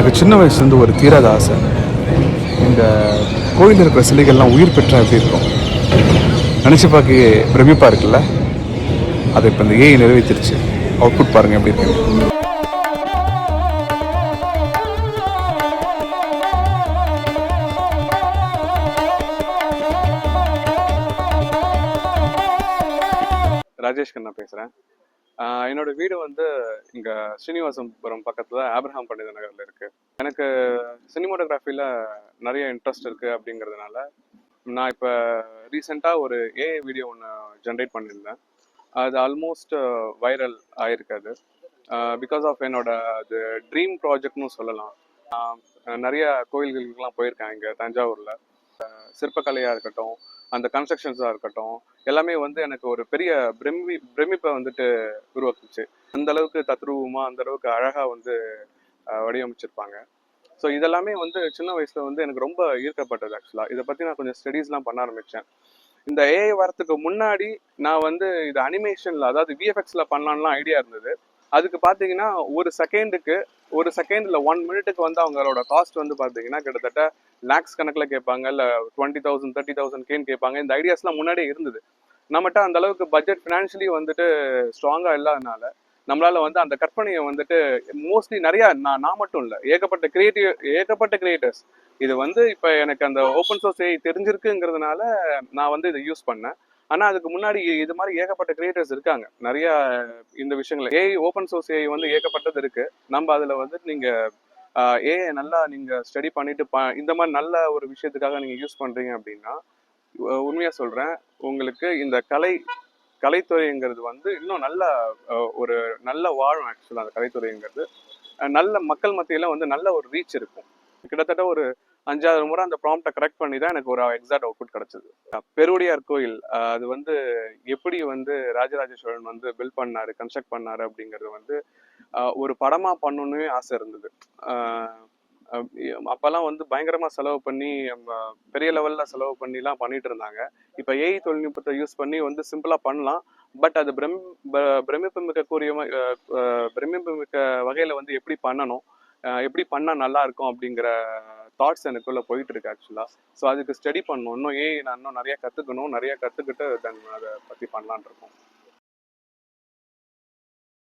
எனக்கு சின்ன வயசுலேருந்து ஒரு தீராத ஆசை இந்த கோயிலில் இருக்கிற சிலைகள்லாம் உயிர் பெற்ற எப்படி இருக்கும்? நினச்சி பார்க்க பிரமிப்பாக இருக்குல்ல? அதை இப்போ இந்த ஏஐ நிறைவேற்றிருச்சு. அவுட்புட் பாருங்கள் எப்படி இருக்கு. ராஜேஷ் கண்ணா பேசுகிறேன் என்னோட வீடு வந்து இங்கே ஸ்ரீனிவாசபுரம் பக்கத்தில் ஆப்ரஹாம் பண்டித நகரில் இருக்குது எனக்கு சினிமோட்டோகிராஃபியில் நிறைய இன்ட்ரெஸ்ட் இருக்குது அப்படிங்கிறதுனால நான் இப்போ ரீசெண்டாக ஒரு ஏஐ வீடியோ ஒன்று ஜென்ரேட் பண்ணியிருந்தேன். அது ஆல்மோஸ்ட் வைரல் ஆயிருக்கு அது. பிகாஸ் ஆஃப் என்னோட அது ட்ரீம் ப்ராஜெக்ட்னு சொல்லலாம். நிறைய கோயில்களுக்கெல்லாம் போயிருக்கேன் இங்கே தஞ்சாவூரில். சிற்பக்கலையாக இருக்கட்டும் அந்த கன்ஸ்ட்ரக்ஷன்ஸாக இருக்கட்டும் எல்லாமே வந்து எனக்கு ஒரு பெரிய பிரமி பிரமிப்பை வந்துட்டு உருவாக்குச்சு. அந்த அளவுக்கு தத்ரூபமாக அந்த அளவுக்கு அழகாக வந்து வடிவமைச்சிருப்பாங்க. ஸோ இதெல்லாமே வந்து சின்ன வயசுல வந்து எனக்கு ரொம்ப ஈர்க்கப்பட்டது ஆக்சுவலாக இதை பற்றி நான் கொஞ்சம் ஸ்டடீஸ்லாம் பண்ண ஆரம்பித்தேன் இந்த ஏஐ வரத்துக்கு முன்னாடி நான் வந்து இது அனிமேஷனில் அதாவது விஎஃப்எக்ஸில் பண்ணலான்லாம் ஐடியா இருந்தது. அதுக்கு பார்த்தீங்கன்னா ஒரு செகண்டுக்கு ஒரு செகண்ட் இல்லை ஒன் மினிட்டுக்கு வந்து அவங்களோட காஸ்ட் வந்து பார்த்தீங்கன்னா கிட்டத்தட்ட லேக்ஸ் கணக்கில் கேட்பாங்க இல்லை டுவெண்ட்டி தௌசண்ட் தேர்ட்டி தௌசண்ட் கேன்னு கேட்பாங்க. இந்த ஐடியாஸ்லாம் முன்னாடியே இருந்தது. நம்மகிட்ட அந்த அளவுக்கு பட்ஜெட் ஃபினான்ஷியலி வந்துட்டு ஸ்ட்ராங்காக இல்லாதனால நம்மளால வந்து அந்த கற்பனையை வந்துட்டு மோஸ்ட்லி நிறையா நான் நான் மட்டும் இல்லை ஏகப்பட்ட கிரியேட்டிவ் ஏகப்பட்ட கிரியேட்டர்ஸ் இது வந்து இப்போ எனக்கு அந்த ஓப்பன் சோர்ஸ் தெரிஞ்சிருக்குங்கிறதுனால நான் வந்து இதை யூஸ் பண்ணேன். ஆனால் அதுக்கு முன்னாடி இது மாதிரி ஏகப்பட்ட கிரியேட்டர்ஸ் இருக்காங்க. நிறைய இந்த விஷயங்கள். ஏஐ ஓப்பன் சோர்ஸ் ஏஐ வந்து ஏகப்பட்டது இருக்கு. நம்ம அதில் வந்து நீங்கள் ஏஐ நல்லா நீங்கள் ஸ்டடி பண்ணிட்டு ப இந்த மாதிரி நல்ல ஒரு விஷயத்துக்காக நீங்கள் யூஸ் பண்ணுறீங்க அப்படின்னா உண்மையாக சொல்கிறேன் உங்களுக்கு இந்த கலை கலைத்துறைங்கிறது வந்து இன்னும் நல்ல ஒரு நல்ல வாழும் ஆக்சுவலாக அந்த கலைத்துறைங்கிறது. நல்ல மக்கள் மத்தியில வந்து நல்ல ஒரு ரீச் இருக்கும். கிட்டத்தட்ட ஒரு அஞ்சாவது முறை அந்த ப்ராம்ப்டை கரெக்ட் பண்ணி தான் எனக்கு ஒரு எக்ஸாக்ட் அவுட்புட் கிடைச்சது. பெருவுடையார் கோயில் அது வந்து எப்படி வந்து ராஜராஜ சோழன் வந்து பில்ட் பண்ணாரு கன்ஸ்ட்ரக்ட் பண்ணாரு அப்படிங்கிறது வந்து ஒரு படமா பண்ணணும்னு ஆசை இருந்தது. அப்போல்லாம் அப்பெல்லாம் வந்து பயங்கரமா செலவு பண்ணி நம்ம பெரிய லெவல்ல செலவு பண்ணிலாம் பண்ணிட்டு இருந்தாங்க. இப்போ ஏஐ தொழில்நுட்பத்தை யூஸ் பண்ணி வந்து சிம்பிளா பண்ணலாம். பட் அது பிரம் பிரமிப்பு மிக்க கூறிய பிரமிப்பு மிக்க வகையில வந்து எப்படி பண்ணணும் எப்படி பண்ணா நல்லா இருக்கும் அப்படிங்கிற தாட்ஸ் எனக்குள்ள போயிட்டு இருக்கு ஆக்சுவலா ஸோ அதுக்கு ஸ்டடி பண்ணணும். இன்னும் ஏன் நான் இன்னும் நிறைய கத்துக்கணும். நிறைய கத்துக்கிட்டு தென் அதை பத்தி பண்ணலான் இருக்கோம்.